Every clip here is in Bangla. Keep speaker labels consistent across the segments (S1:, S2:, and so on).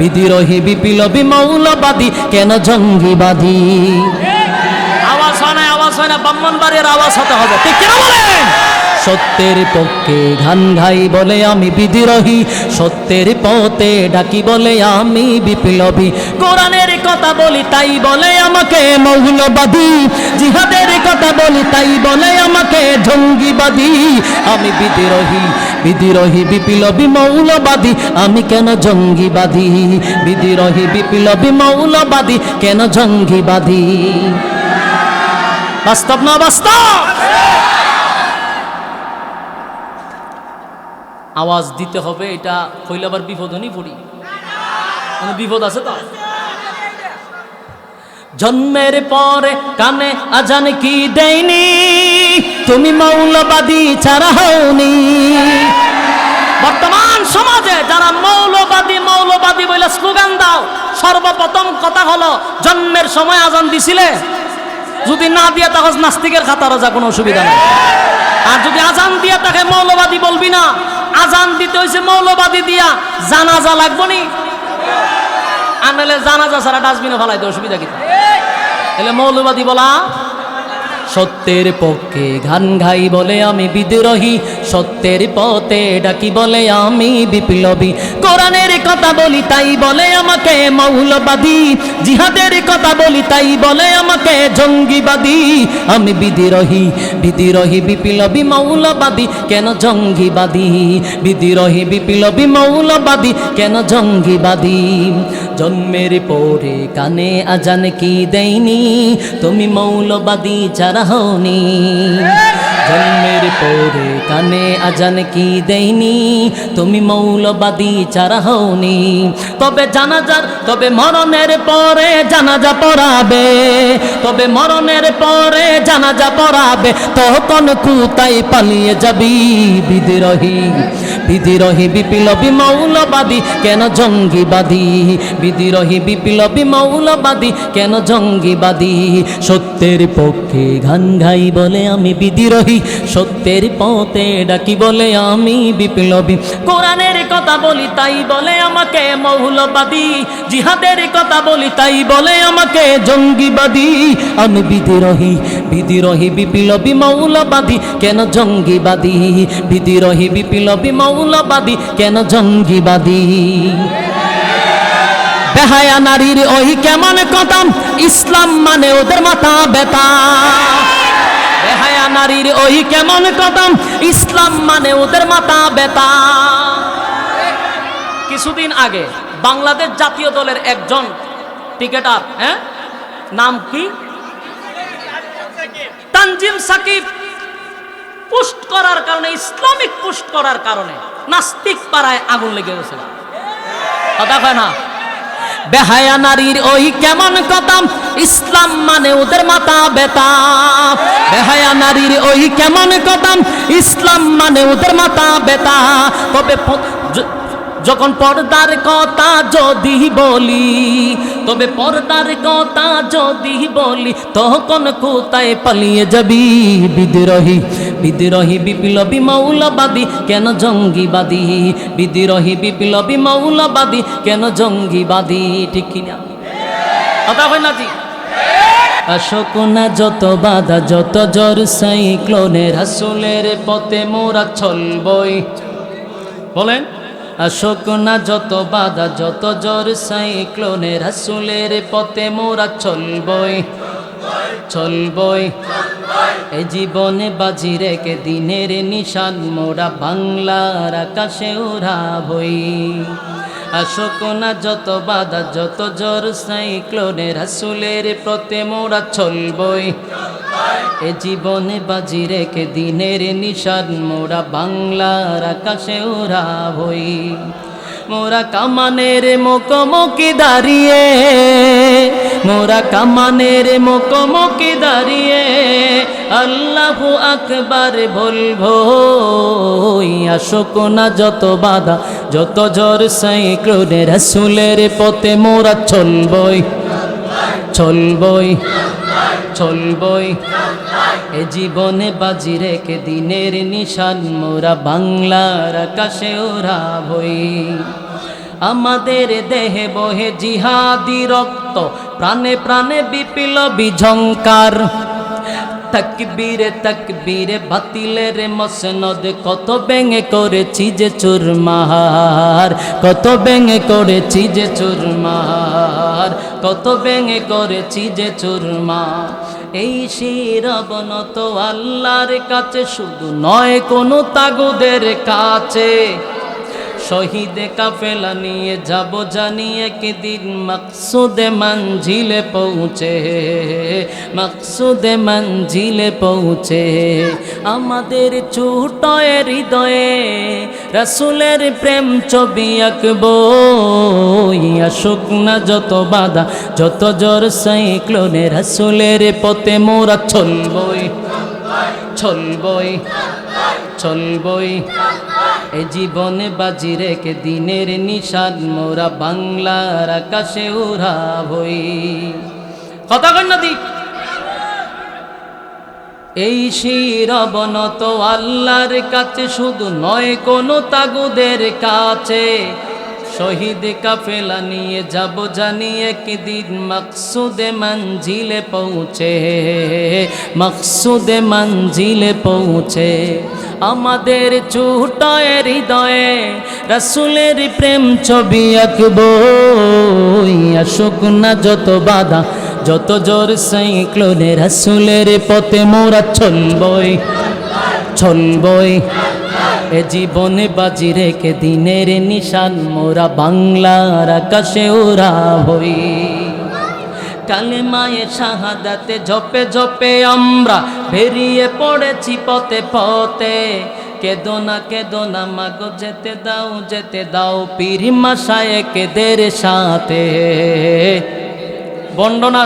S1: বিদ্রোহী বিপ্লবী মৌলবাদী কেন জঙ্গিবাদী? আওয়াজ হয় না, আওয়াজ হয় না ব্রাহ্মণবাড়ির আওয়াজ হতে হবে। ঠিক কেন বলেন? সত্যের পক্ষে ঘান ঘাই বলে আমি বিদ্রোহী সত্যের পথে ডাকি বলে আমি বিপ্লবী। কোরআনের কথা বলি, তাই বলে আমাকে মৌলবাদী। জিহাদের কথা বলি, তাই বলে আমাকে জঙ্গিবাদী। আমি বিদ্রোহী বিদ্রোহী বিপ্লবী মৌলবাদী আমি কেন জঙ্গিবাদী? বিদ্রোহী বিপ্লবী মৌলবাদী কেন জঙ্গিবাদী? বাস্তব না বাস্তব? আওয়াজ দিতে হবে, এটা হইলে আবার বিপদ হনি পড়ি। বিপদ আছে তো? জন্মের পরে কানে আজান কি দেয়নি? তুমি মৌলবাদী ছাড়া হওনি। বর্তমান সমাজে যারা মৌলবাদী মৌলবাদী বলে স্লোগান দাও, সর্বপ্রথম কথা হলো, জন্মের সময় আজান দিছিলে? যদি না দিয়ে, তাহলে নাস্তিকের খাতারও যা কোনো অসুবিধা নেই। আর যদি আজান দিয়ে, তাকে মৌলবাদী বলবি না। আজান দিতে হয়েছে মৌলবাদী দিয়া, জানাজা লাগবো নি? আনলে জানাজা ছাড়া ডাস্টবিনে ফেলাইতে অসুবিধা কি? তাহলে মৌলবাদী বলা সত্যের পক্ষে গান গাই বলে আমি বিদ্রোহী, সত্যের পথে ডাকি বলে আমি বিপ্লবী। কোরআনের কথা বলি তাই বলে আমাকে মৌলবাদী, জিহাদের কথা বলি তাই বলে আমাকে জঙ্গিবাদী। আমি বিদ্রোহী বিদ্রোহী, বিপ্লবী, মৌলবাদী, কেন জঙ্গিবাদী? বিদ্রোহী, বিপ্লবী, মৌলবাদী, কেন জঙ্গিবাদী? জন্মের পরে কানে আজান কি দেয়নি? তুমি মৌলবাদী, যারা হওনি জন্মের পরে কানে আজান কি দেয়নি? তুমি মৌলবাদী চারা তবে জানাজার, তবে মরণের পরে জানাজা পড়াবে। তবে মরণের পরে জানাজা পড়াবে। তখন কুতাই পালিয়ে যাবি বিদ্রোহী। বিদ্রোহী, বিপ্লবী, মৌলবাদী, কেন জঙ্গিবাদী? বিদ্রোহী, বিপ্লবী, মৌলবাদী, কেন জঙ্গিবাদী? সত্যের পক্ষে গান গাই বলে আমি বিদ্রোহী, সত্যের পথে ডাকি বলে আমি বিপ্লবী। কোরআনের কথা বলি তাই বলে আমাকে মৌলবাদী, জিহাদের কথা বলি তাই বলে আমাকে জঙ্গিবাদী। আমি বিদ্রোহী বিদ্রোহী, বিপ্লবী, মৌলবাদী, কেন জঙ্গিবাদী? বিদ্রোহী, বিপ্লবী মৌলবাদী কেন জঙ্গিবাদী? বেহায়া নারীর ওই কেমন কদম ইসলাম মানে ওদের মাথা বেতা বেহায়া নারীর ওই কেমন কদম ইসলাম মানে ওদের মাথা বেতা কিছুদিন আগে বাংলাদেশ জাতীয় দলের একজন ক্রিকেটার হ্যাঁ? নাম কি? তানজিম সাকিব। পোস্ট করার কারণে, ইসলামিক পোস্ট করার কারণে নাস্তিক পাড়ায় আগুন লেগে গেছিল কথা কয় না? বেহায়া নারীর ওই কেমন কদম ইসলাম মানে ওদের মাথা বেতা বেহায়া নারীর ওই কেমন কদম ইসলাম মানে ওদের মাথা বেতা তবে যখন পর্দার কথা যদি বলি, তবে পর্দার কথা যদি বলি, তখন কোথায় পালিয়ে যাবি? বিদ্রোহী বিদ্রোহী, বিপ্লবী, মৌলবাদী, কেন জঙ্গিবাদী? বিদ্রোহী, বিপ্লবী, মৌলবাদী, কেন জঙ্গিবাদী? ঠিক কিনা কথা হয় না জি। অশোক না যত বাধা, যত জ্বর সাইক্লোনের হাসুলের পথে মোরা চলবই। বলেন। অশোক না যত বাধা, যত জ্বর সাইক্লোনে রাসুলের পথে মোরা চলবই চলবই। এ জীবনে বাজি রেখে দিনের নিশান, মোরা বাংলার আকাশে ওরা বই অশোক না যত বাধা, যত জ্বর সাইক্লোনের হাসুলের প্রতে মোরা চলবই। এ জীবনে বাজি রেখে দিনের নিশান, মোরা বাংলার আকাশে ওরা হই মোরা কামানের মুখোমুখি দাঁড়িয়ে, মোরা কামানের মুখোমুখি দাঁড়িয়ে, আল্লাহু আকবার বলব আসুক না যত বাধা, যত জ্বর সাইক্লোনে রাসুলের পথে মোরা চলবই চলবই চলবই এ জীবনে বাজি রেখে দিনের নিশান, মোরা বাংলার আকাশে ওরা বই। আমাদের দেহে বহে জিহাদি রক্ত, প্রাণে প্রাণে বিপিল বিঝঙ্কার তকবীরে তকবীরে বাতিলের মসনদ, কত বেঙে করেছি যে চুরমার, কত বেঙে করেছি যে চুরমার, কত বেঙে করেছি যে চুরমার। এই শিরবন তো আল্লাহর কাছে শুধু নয় কোনো তাগুদের কাছে। শহীদে কাফেলা নিয়ে যাব জানিয়ে একদিন মকসুদে মঞ্জিলে পৌঁছে, মকসুদে মঞ্জিলে পৌঁছে। আমাদের চুটয়ে হৃদয়ে রসুলের প্রেম ছবি আঁকবো আসুক না যত বাধা, যত জোর সাইক্লোনে রসুলের পথে মোরা চলবই চলবই চলবই এ জীবনে বাজি রেখে দিনের নিশান, মোরা বাংলার আকাশে উড়া হই কথা কন না দিক এই শিরবন তো আল্লাহর কাছে, শুধু নয়, কোনো তাগুদের কাছে। শহীদ কাফেলা নিয়ে যাব জানিয়ে একদিন মকসুদে মঞ্জিলে পৌঁছে। মকসুদে মঞ্জিলে পৌঁছে। আমাদের চুটায় হৃদয়ে রসুলের প্রেম ছবি আঁকবো। আসুক না যত বাধা, যত জোর সাইক্লোনে রসুলের পথে মোরা চলবই চলবই এ জীবনে বাজি রেখে দিনের নিশান, মোরা বাংলার আকাশে ওরা হই। কালে মায়ে শাহাদাতে ঝপে ঝপে আমরা বেরিয়ে পড়েছি পথে পথে। কেদো না কেদো না, মাগো, যেতে দাও যেতে দাও, পীর মাসায় কেদের সাথে। বন্ডনা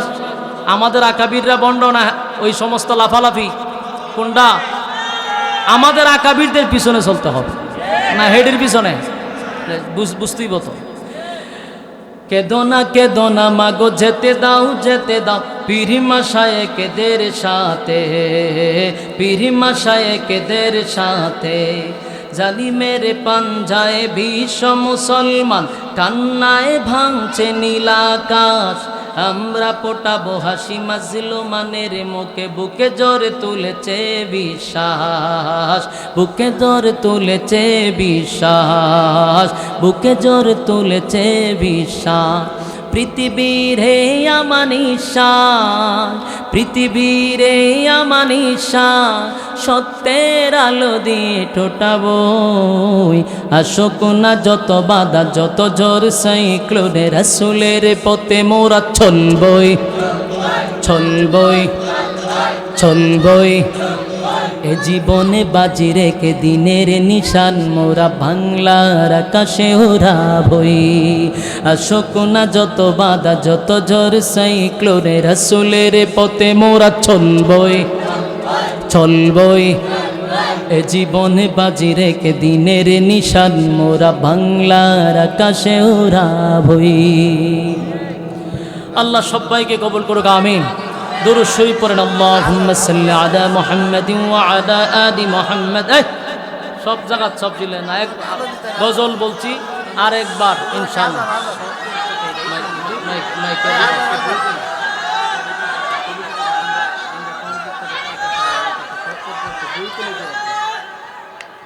S1: আমাদের আকাবিররা বন্ডনা ওই সমস্ত লাফালাফি। কোনটা? আমাদের আকাবিরদের পিছনে চলতে হবে। না, হেডের পিছনে। বুঝ- বুঝতেই বতো কেদো না কেদো না, মাগো, যেতে দাও যেতে দাও। পিরি মাসায় কেদের সাথে পিরি মাসায় কেদের সাথে। জালি মেরে পাঞ্জায় বিশ্ব মুসলমান, কান্নায় ভাঙছে নীলাকাশ। আমরা পোটাবো হাসি মাজলো মানের মুখে, বুকে জোরে তুলেছে বিশ্বাস, বুকে জোরে তুলেছে বিশ্বাস, বুকে জোরে তুলেছে বিশ্বাস। পৃথিবীর হে আমানিশান পৃথিবীর হে আমানিশান সত্যের আলো দিয়ে ঠোঁটাবো আসুক না যত বাধা, যত জোর সাইক্লোনে রসুলের পথে মোরা চলবই চলবই চলবই এ জীবনে বাজি রেখে দিনের নিশান, মোরা বাংলার আকাশে ওরা বই। আসুক না যত বাধা, যত জোর সাইক্লোনে রসুলের পথে মোরা চলবই চলবই। এ জীবনে বাজি রেখে দিনের নিশান, মোরা বাংলার আকাশে ওরা বই। আল্লাহ সবাইকে কবুল করুক, আমিন। শরীফ পড়েন, আল্লাহুম্মা সাল্লি আলা মুহাম্মাদিন ওয়া আলা আলি মুহাম্মাদ। সব জায়গা সব ছিলেন না, এক গজল বলছি, আরেকবার, ইনশাআল্লাহ।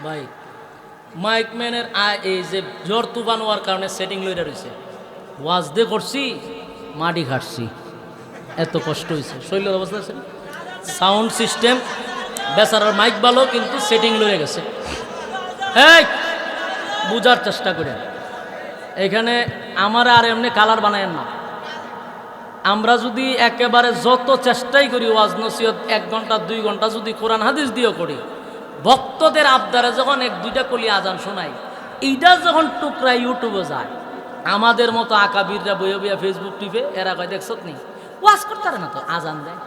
S1: ভাই, মাইক ম্যানের আ- এই যে জ্বর তুফান হওয়ার কারণে সেটিং লইরা রয়েছে ওয়াজ দিয়ে করছি, মাটি ঘাটছি। এত কষ্ট হয়েছে। শৈলের অবস্থা আছে। সাউন্ড সিস্টেম, বেচারার মাইক ভালো, কিন্তু সেটিং লয়ে গেছে। এই বুঝার চেষ্টা করে এখানে আমার আর এমনি কালার বানায়েন না। আমরা যদি একেবারে যত চেষ্টাই করি ওয়াজ নসিহত, এক ঘণ্টা, দুই ঘণ্টা যদি কোরআন হাদিস দিয়েও করি, ভক্তদের আবদারে যখন এক, দুইটা কলি আজান শোনাই, এইটা যখন টুকরা ইউটিউবে যায়, আমাদের মতো আকাবিররা বইয়ে বইয়া ফেসবুক টিপে, এরা কয় দেখছ নি? ওয়াজ করতে না তো, আজান দেয়।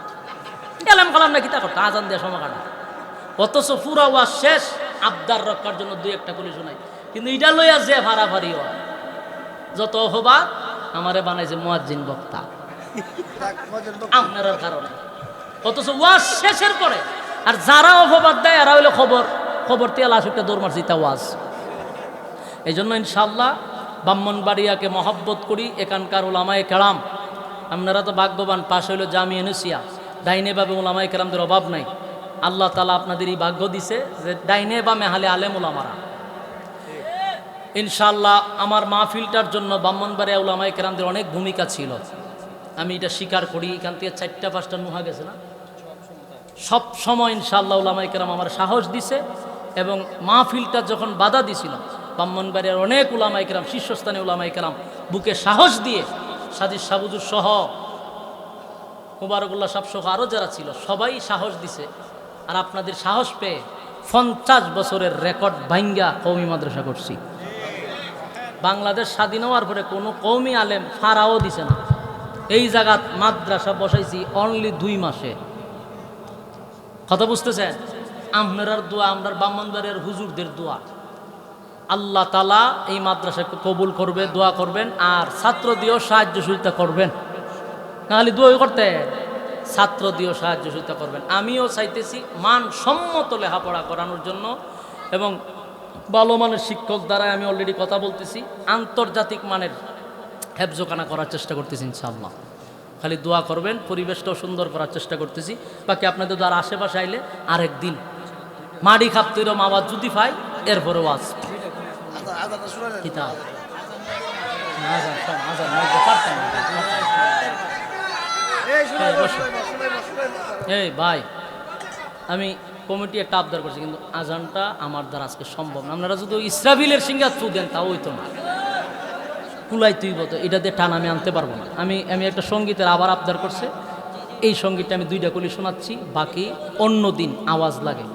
S1: গেলাম কলাম না কিতা করতো, আজান দেয় সময় কাটা অথচ পুরা ওয়াজ শেষ, আবদার রক্ষার জন্য দুই একটা করে শোনাই কিন্তু এটা লইয়া যে ভাড়াভাড়ি হয়, যত হবা, আমারে বানাইছে মুয়াজ্জিন বক্তা। আপনার কারণে অথচ ওয়াজ শেষের পরে, আর যারা অপবাদ দেয়, এরা হইল খবর। খবর দিয়ে লাশুকটা দৌড় মারছি, তা ওয়াজ। এই জন্য ইনশাল্লাহ ব্রাহ্মণবাড়িয়াকে মহব্বত করি, এখানকার ওলামায় কেরাম। আপনারা তো ভাগ্যবান, পাশ হইল জামি এনেসিয়া ডাইনে বাবে ওলামায় কেরামদের অভাব নাই। আল্লাহ তালা আপনাদের এই ভাগ্য দিছে যে ডাইনে বা মেহালে আলেম ওলামারা ইনশাল্লাহ আমার মাহফিলটার জন্য ব্রাহ্মণবাড়িয়া ওলামায় কেরামদের অনেক ভূমিকা ছিল। আমি এটা স্বীকার করি, এখান থেকে চারটা পাঁচটা নুহা গেছে না? সব সময় ইনশাআল্লাহ উলামাই কেরাম আমার সাহস দিছে এবং মাহফিলটা যখন বাধা দিছিল, ব্রাহ্মণবাড়িয়ার অনেক উলামাই কেরাম শীর্ষস্থানে উলামাই কেরাম, বুকে সাহস দিয়ে সাজিদ সাবুজুর সহ মুবারকুল্লাহ সাহ সহ আরও যারা ছিল, সবাই সাহস দিছে। আর আপনাদের সাহস পেয়ে পঞ্চাশ বছরের রেকর্ড ভাঙ্গা কৌমি মাদ্রাসা করছি। বাংলাদেশ স্বাধীন হওয়ার পরে কোনো কৌমি আলেম ফারাও দিছে না। এই জায়গাত মাদ্রাসা বসাইছি অনলি দুই মাসে। কথা বুঝতেছেন? আপনার দোয়া, আমরার ব্রাহ্মণবাড়িয়ার হুজুরদের দোয়া। আল্লাহ তালা এই মাদ্রাসাকে কবুল করবে দোয়া করবেন, আর ছাত্র দিয়েও সাহায্য সহযোগিতা করবেন। নাহলে দোয়া করতে। ছাত্র দিয়েও সাহায্য সহযোগিতা করবেন। আমিও চাইতেছি মান সম্মত লেখাপড়া করানোর জন্য এবং ভালো মানের শিক্ষক দ্বারা আমি অলরেডি কথা বলতেছি, আন্তর্জাতিক মানের হেফজোখানা করার চেষ্টা করতেছি ইনশাআল্লাহ। খালি দোয়া করবেন, পরিবেশটাও সুন্দর করার চেষ্টা করতেছি। বাকি আপনাদের দ্বারা আশেপাশে আইলে আরেক দিন মাড়ি খাপতিরম আওয়াজ যদি পাই এরপরে ওয়াজ কিতাব আজান, শোন, আজান, মাইকে পারতাম এই, ভাই আমি কমিটি একটা আবদার করছি কিন্তু আজানটা আমার দ্বারা আজকে সম্ভব না। আপনারা যদি ওই ইসরাফিলের সিঙ্গা থু দেন তাও হইতো না। কুলাই তুই বতো এটা দিয়ে টান আমি আনতে পারব না। আমি আমি একটা সঙ্গীতের আবার আবদার করছে। এই সঙ্গীতটা আমি দুইটা কলি শোনাচ্ছি বাকি অন্য দিন আওয়াজ লাগে।